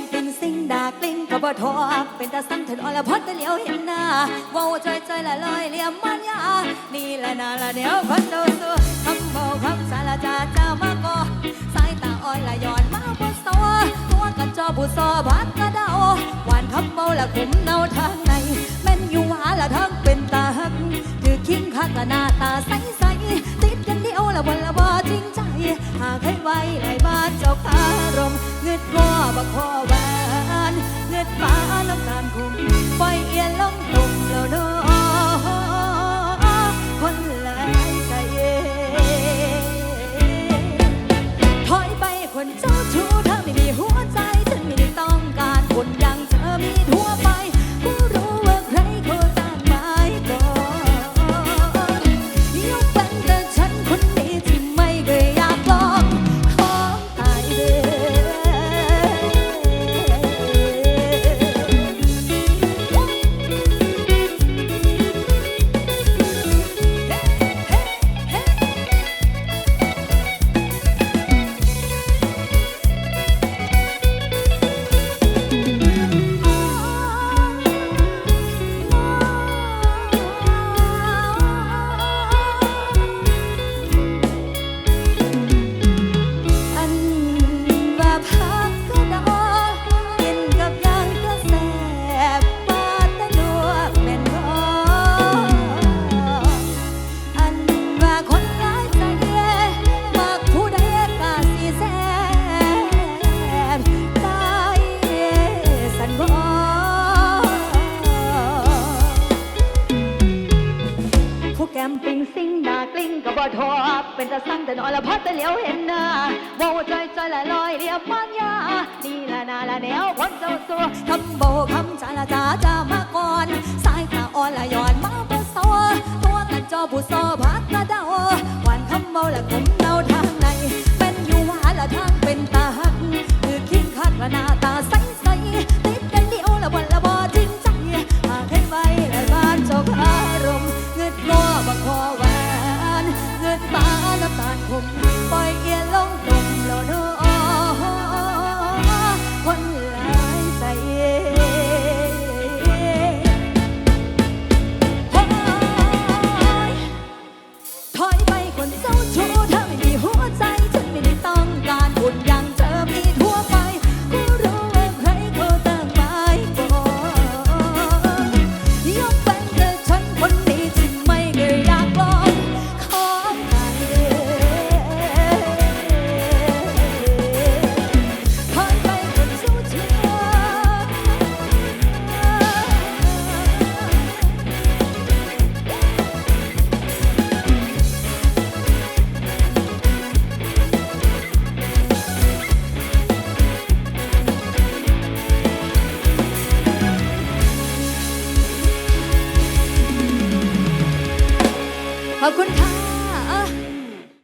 มเป็นสิงดากลิ้งกับ่ทอเป็นตาสั่งถนนละพอดแต่เหลียวเห็นหน้าเว้าใจใจละลอยเลี่ยมมันยานี่แหละนาละเดียวคนเจ้าสัวคำบอกคำสารจาเจ้ามาก่อสายตาอ่อนละย้อนมาบนสวตัวกันจอบุษอพักกระเดาหวานคำเมาละขุมเนาทางในแม่นอยู่หวาละทั้งเป็นตาหักถือคิงคักละหน้าตาใสใสๆติดกันเดียวละวันละบ่จริงใจหากให้ไว้ไหลบ้านเจ้าคารมเงืดง้อ บักคอแหวนเงือดฟ้าน้ำตาลคุมปล่อยเอียนลงตุ่มแล้วเนาะ ผู้แก้มปิงซิงหน้ากลิ้งก็บ่ทอเป็นตาสั่งแต่นอนละพัดแต่เหลียวเห็นหน้าว้าใจใจละลอยเรียบมันยานี่ละนาละแนวคนเจ้าสัวคำโบคำจาละจาจามาก่อน สายตาอ่อนละย้อนมาบ่สวตัวกันจอบุษอพักกระดาหวานคำเมาละกลม ขอบคุณค่ะ